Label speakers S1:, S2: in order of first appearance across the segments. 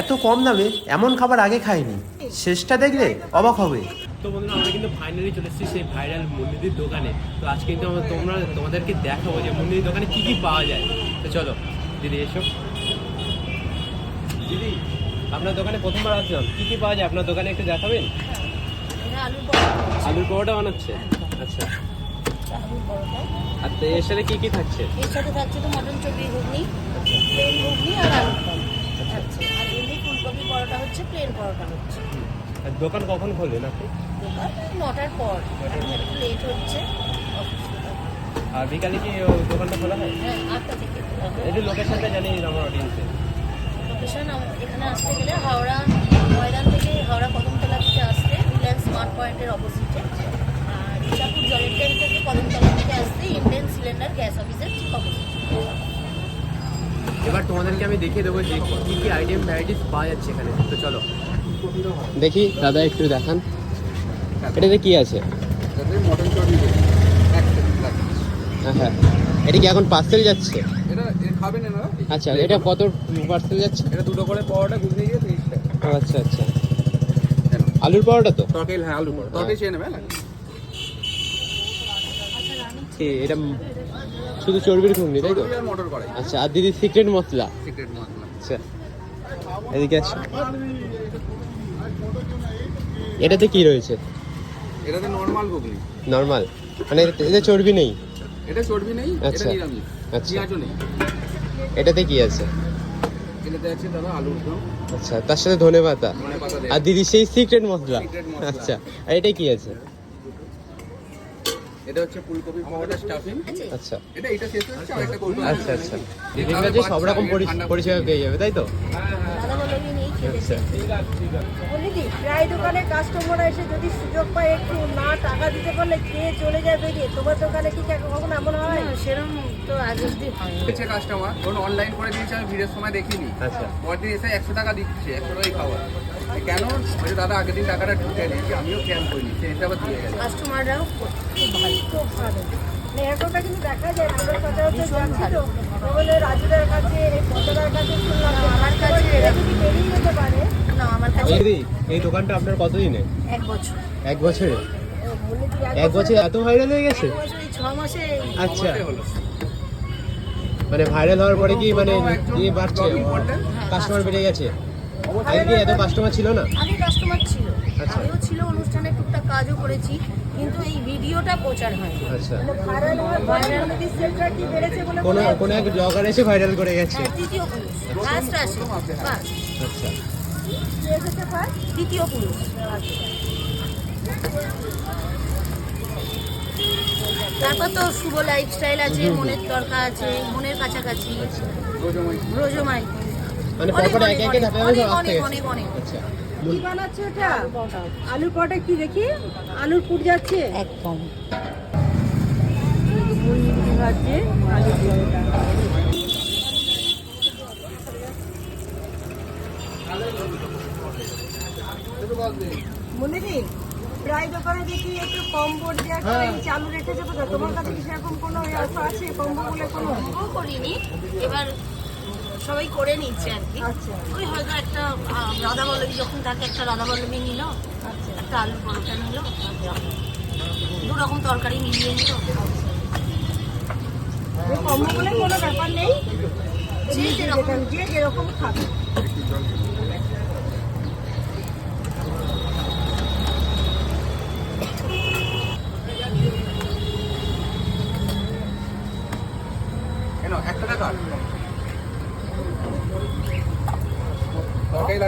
S1: এত কম দামে এমন খাবার আগে খাইনি। শেষটা দেখলে অবাক হবে।
S2: তো বন্ধুরা আমরা কিন্তু ফাইনালি চলে এসেছি সেই ভাইরাল মুন্নিদির দোকানে। তো আজকে কিন্তু আমরা তোমরা তোমাদেরকে দেখাবো যে মুন্নিদির দোকানে কি কি পাওয়া যায়। তো চলো দিদি এসো। দিদি আপনার দোকানে প্রথমবার আসলাম। কি কি পাওয়া যায়? আপনার দোকানে একটু দেখাবেন?
S3: আলুর পরোটা
S2: বানাচ্ছে? আচ্ছা। আর তো এর সাথে কি কি থাকছে?
S3: এর সাথে থাকছে তো মটন চর্বি ঘুগনি প্লেন ঘুগনি আর আলুর দম থাকছে আর এমনি ফুলকপি পরোটা হচ্ছে প্লেন পরোটা হচ্ছে।
S2: আর দোকান কখন খোলেন আপনি
S3: দোকান নটার পর। এখন একটু লেট হচ্ছে।
S2: আর বিকালে কি দোকানটা খোলা হয়?
S3: হ্যাঁ আটটা থেকে
S2: একটু লোকেশনটা জানিয়ে দিন আমার অডিয়েন্সে
S3: লোকেশন এখানে আসতে গেলে হাওড়া ময়দান থেকে হাওড়া
S2: এবার তোমাদেরকে আমি দেখিয়ে দেবো যে কি কি আইটেম ভ্যারাইটিস পাওয়া যাচ্ছে এখানে। তো চলো। দেখি দাদা একটু দেখান। এটাতে কি আছে? হ্যাঁ হ্যাঁ। এটা কি এখন পার্সেল যাচ্ছে? আচ্ছা এটা কত পার্সেল যাচ্ছে?
S4: এটা দুটো করে পাওয়াটা ঘুগনি দিয়ে তিরিশ টাকা।
S2: আচ্ছা আচ্ছা। আলুর পরোটা তো?
S4: তরকারি হ্যাঁ আলু পড়ে তরকারি চেয়ে নেবে হ্যাঁ।
S2: এটা শুধু চর্বির ঘুগনি তাই তো? আচ্ছা আর দিদি সিক্রেট মশলা?
S4: সিক্রেট মশলা।
S2: আচ্ছা এদিকে আছে এটাতে কি রয়েছে?
S4: এটাতে নর্মাল ঘুগনি।
S2: নর্মাল মানে এতে- চর্বি নেই?
S4: এটা চর্বি নেই এটা
S2: আচ্ছা। আচ্ছা।
S4: নেই।
S2: এটাতে কি আছে?
S4: এটাতে আছে দাদা আলুর দম।
S2: আচ্ছা তার সাথে ধনে পাতা আর দিদি সেই সিক্রেট মশলা।
S4: মশলা।
S2: আচ্ছা আর এটা কি আছে?
S4: এটা হচ্ছে ফুলকপি পাউডার স্টাফিং
S2: আচ্ছা।
S4: এটা এটা শেষ হচ্ছে আর একটা করব।
S2: আচ্ছা আচ্ছা। বিভিন্ন যে সব রকম পরিষেবা পেয়ে যাবে তাই তো?
S3: হ্যাঁ বলো
S2: আচ্ছা
S5: বলিদি প্রায় দোকানে কাস্টমার এসে যদি সুযোগ পায় একটু না টাকা দিতে পারলে খেয়ে চলে যায় বেরিয়ে তোমার দোকানে কি কখনো এমন হয়?
S3: না, সেরকম তো আজ অব্দি
S4: কাস্টমার ধরুন অনলাইন করে দিয়েছে আমি ভিড়ের সময় দেখিনি।
S2: আচ্ছা।
S4: পরদিন এসে একশো টাকা দিচ্ছে একশো টাকাই খাওয়া। কেন? দাদা আগের দিন টাকাটা ঢুকে নিয়েছি আমিও ক্যাম্প করিনি সে হিসাবে দিয়ে গেছে।
S3: কাস্টমাররাও খুব ভালো।
S5: খুব ভালো। মানে এখনটা কিন্তু দেখা যায় আমরা যাচ্ছি তো। তাহলে রাজুদার কাছে এই পতাদার কাছে শুনলাম
S3: আমার কাছে
S5: এরা যদি বেরিয়ে যেতে পারে?
S3: না আমার কাছে
S2: দিদি এই দোকানটা আপনার কতদিনে?
S3: এক বছর।
S2: এক বছরে? বছরে এত ভাইরাল হয়ে গেছে?
S3: ছ মাসে
S2: আচ্ছা। মানে ভাইরাল হওয়ার পরে কি মানে ইয়ে বাড়ছে? কাস্টমার বেড়ে গেছে? আগে কি এত কাস্টমার ছিল না?
S3: আগে কাস্টমার ছিল।
S2: আচ্ছা।
S3: ছিল অনুষ্ঠানে টুকটাক কাজও করেছি। কিন্তু এই ভিডিওটা প্রচার হয়।
S2: আচ্ছা।
S5: ভাইরাল হওয়ার পরে বলে সেলটা কি বেড়েছে বলে
S2: কোন কোন এক ব্লগার এসে ভাইরাল করে গেছে।
S3: হ্যাঁ তৃতীয় পুরুষ। ফার্স্ট আসে। ফার্স্ট
S2: আচ্ছা।
S5: এসেছে
S3: পুরুষ। তারপর তো শুভ লাইফস্টাইল আছে মনের দরকার আছে মনের কাছাকাছি।
S4: রোজময়
S3: রোজমাই।
S2: মানে
S3: অনেক অনেক অনেক অনেক অনেক অনেক।
S2: আচ্ছা।
S5: কি বানাচ্ছে এটা আলুর পরোটা কি দেখি? আলুর পুর যাচ্ছে?
S3: একদম।
S5: ভাজছে পরোটা। মন্দিরি প্রায় দোকানে দেখি একটু কম বোর্ড দেওয়া করে চালু রেখেছে কোথাও তোমার কাছে কি সেরকম কোনো অফার আছে? কম্বো বলে কোনো?
S3: করিনি। এবার সবাই করে নিচ্ছে আর কি।
S5: আচ্ছা।
S3: ওই হয়তো একটা রাধা বল্লভী যখন থাকে একটা রাধা বল্লভী নিল
S5: আচ্ছা।
S3: একটা আলু পরোটা নিল দু রকম তরকারি মিলিয়ে নিল।
S5: কম বলে কোনো ব্যাপার নেই।
S3: যে যেরকম
S5: যে যেরকম খাবে।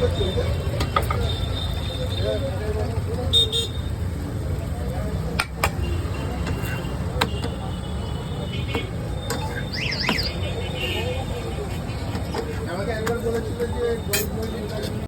S4: Thank you.